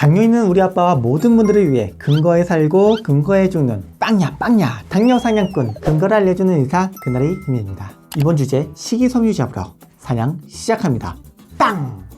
당뇨 있는 우리 아빠와 모든 분들을 위해 근거에 살고 근거에 죽는 빵야 빵야 당뇨 사냥꾼 근거를 알려주는 의사 그날의 김현입니다. 이번 주제 식이섬유 잡으러 사냥 시작합니다. 빵!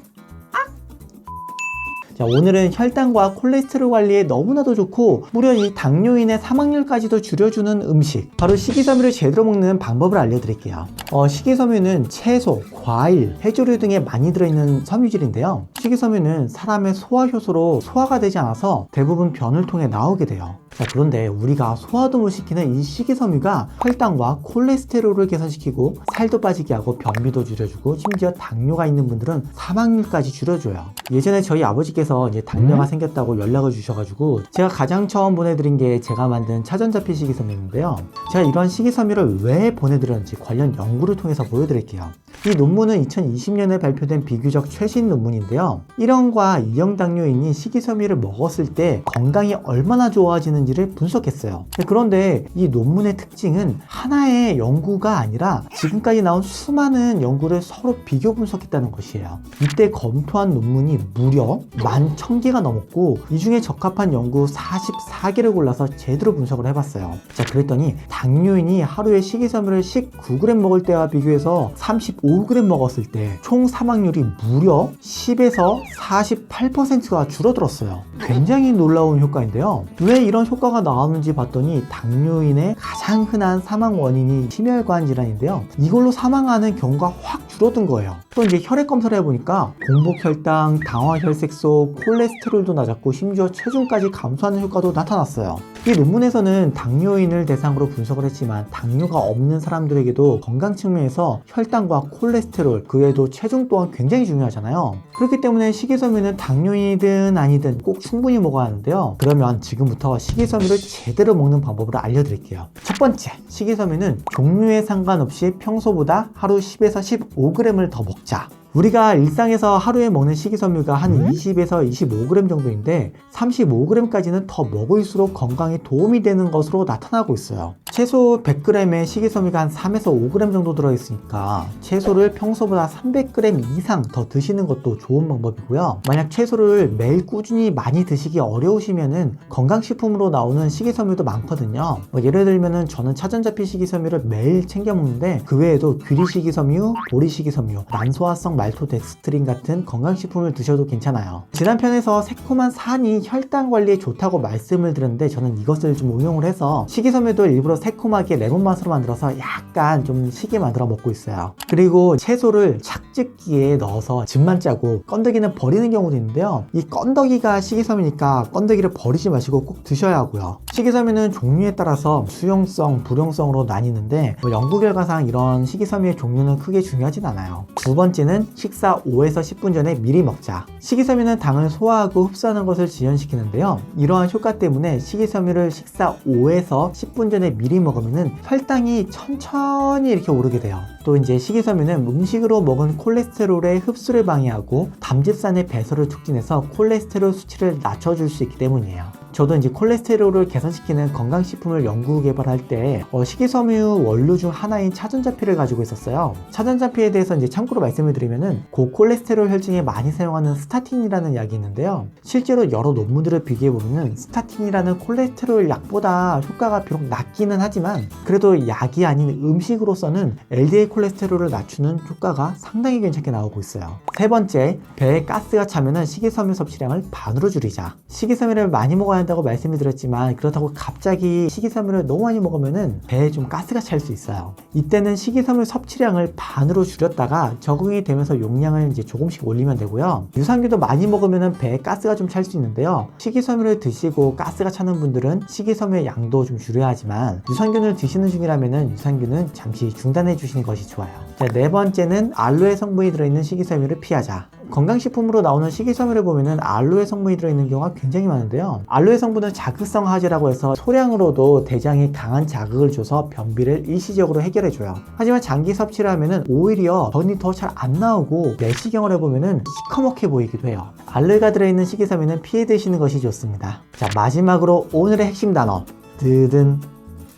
자, 오늘은 혈당과 콜레스테롤 관리에 너무나도 좋고 무려 이 당뇨인의 사망률까지도 줄여주는 음식. 바로 식이섬유를 제대로 먹는 방법을 알려드릴게요. 어, 식이섬유는 채소, 과일, 해조류 등에 많이 들어있는 섬유질인데요. 식이섬유는 사람의 소화 효소로 소화가 되지 않아서 대부분 변을 통해 나오게 돼요 자, 그런데 우리가 소화도 못 시키는 이 식이섬유가 혈당과 콜레스테롤을 개선시키고 살도 빠지게 하고 변비도 줄여주고 심지어 당뇨가 있는 분들은 사망률까지 줄여줘요. 예전에 저희 아버지께서 이제 당뇨가 생겼다고 연락을 주셔가지고 제가 가장 처음 보내드린 게 제가 만든 차전자피 식이섬유인데요. 제가 이런 식이섬유를 왜 보내드렸는지 관련 연구를 통해서 보여드릴게요. 이 논문은 2020년에 발표된 비교적 최신 논문인데요. 1형과 2형 당뇨인이 식이섬유를 먹었을 때 건강이 얼마나 좋아지는 지를 분석했어요. 그런데 이 논문의 특징은 하나의 연구가 아니라 지금까지 나온 수많은 연구를 서로 비교 분석했다는 것이에요. 이때 검토한 논문이 무려 11,000개가 넘었고 이 중에 적합한 연구 44개를 골라서 제대로 분석을 해봤어요. 자, 그랬더니 당뇨인이 하루에 식이섬유를 19g 먹을 때와 비교해서 35g 먹었을 때 총 사망률이 무려 10에서 48%가 줄어들었어요. 굉장히 놀라운 효과인데요. 왜 이런 효과가 나오는지 봤더니 당뇨인의 가장 흔한 사망 원인이 심혈관 질환인데요. 이걸로 사망하는 경우가 확 줄어든 거예요. 또 이제 혈액 검사를 해보니까 공복 혈당, 당화 혈색소, 콜레스테롤도 낮았고 심지어 체중까지 감소하는 효과도 나타났어요. 이 논문에서는 당뇨인을 대상으로 분석을 했지만 당뇨가 없는 사람들에게도 건강 측면에서 혈당과 콜레스테롤 그 외에도 체중 또한 굉장히 중요하잖아요. 그렇기 때문에 식이섬유는 당뇨인이든 아니든 꼭 충분히 먹어야 하는데요. 그러면 지금부터 식이섬유를 제대로 먹는 방법을 알려드릴게요. 첫 번째, 식이섬유는 종류에 상관없이 평소보다 하루 10에서 15g을 더 먹자. 우리가 일상에서 하루에 먹는 식이섬유가 한 20에서 25g 정도인데 35g까지는 더 먹을수록 건강에 도움이 되는 것으로 나타나고 있어요. 채소 100g에 식이섬유가 한 3에서 5g 정도 들어있으니까 채소를 평소보다 300g 이상 더 드시는 것도 좋은 방법이고요. 만약 채소를 매일 꾸준히 많이 드시기 어려우시면은 건강식품으로 나오는 식이섬유도 많거든요. 뭐 예를 들면은 저는 차전자피 식이섬유를 매일 챙겨 먹는데 그 외에도 귀리 식이섬유, 보리 식이섬유, 난소화성 말토덱스트린 같은 건강식품을 드셔도 괜찮아요. 지난 편에서 새콤한 산이 혈당 관리에 좋다고 말씀을 드렸는데 저는 이것을 좀 응용을 해서 식이섬유도 일부러 새콤하게 레몬 맛으로 만들어서 약간 좀 시게 만들어 먹고 있어요. 그리고 채소를 착즙기에 넣어서 즙만 짜고 건더기는 버리는 경우도 있는데요. 이 건더기가 식이섬유니까 건더기를 버리지 마시고 꼭 드셔야 하고요. 식이섬유는 종류에 따라서 수용성, 불용성으로 나뉘는데 뭐 연구 결과상 이런 식이섬유의 종류는 크게 중요하진 않아요. 두 번째는 식사 5에서 10분 전에 미리 먹자. 식이섬유는 당을 소화하고 흡수하는 것을 지연시키는데요. 이러한 효과 때문에 식이섬유를 식사 5에서 10분 전에 미리 먹으면 혈당이 천천히 이렇게 오르게 돼요. 또 이제 식이섬유는 음식으로 먹은 콜레스테롤의 흡수를 방해하고 담즙산의 배설을 촉진해서 콜레스테롤 수치를 낮춰줄 수 있기 때문이에요. 저도 이제 콜레스테롤을 개선시키는 건강식품을 연구 개발할 때 어, 식이섬유 원료 중 하나인 차전자피를 가지고 있었어요. 차전자피에 대해서 이제 참고로 말씀을 드리면은 고콜레스테롤 혈증에 많이 사용하는 스타틴이라는 약이 있는데요. 실제로 여러 논문들을 비교해 보면은 스타틴이라는 콜레스테롤 약보다 효과가 비록 낮기는 하지만 그래도 약이 아닌 음식으로서는 LDL 콜레스테롤을 낮추는 효과가 상당히 괜찮게 나오고 있어요. 세 번째, 배에 가스가 차면은 식이섬유 섭취량을 반으로 줄이자. 식이섬유를 많이 먹어야 한다고 말씀을 드렸지만 그렇다고 갑자기 식이섬유를 너무 많이 먹으면은 배에 좀 가스가 찰 수 있어요. 이때는 식이섬유 섭취량을 반으로 줄였다가 적응이 되면서 용량을 이제 조금씩 올리면 되고요. 유산균도 많이 먹으면은 배에 가스가 좀 찰 수 있는데요. 식이섬유를 드시고 가스가 차는 분들은 식이섬유의 양도 좀 줄여야 하지만 유산균을 드시는 중이라면은 유산균은 잠시 중단해 주시는 것이 좋아요. 자, 네 번째는 알로에 성분이 들어있는 식이섬유를 피하자. 건강식품으로 나오는 식이섬유를 보면은 알로에 성분이 들어있는 경우가 굉장히 많은데요. 알로에 성분은 자극성 하제라고 해서 소량으로도 대장에 강한 자극을 줘서 변비를 일시적으로 해결해줘요. 하지만 장기 섭취를 하면은 오히려 변이 더 잘 안 나오고 내시경을 해보면은 시커멓게 보이기도 해요. 알로에가 들어있는 식이섬유는 피해 드시는 것이 좋습니다. 자 마지막으로 오늘의 핵심 단어 뜨든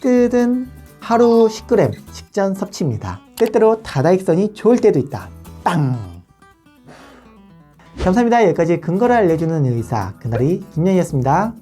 뜨든 하루 10g 식전 섭취입니다. 때때로 다다익선이 좋을 때도 있다. 빵! 감사합니다. 여기까지 근거를 알려주는 의사 그날이 김영이었습니다.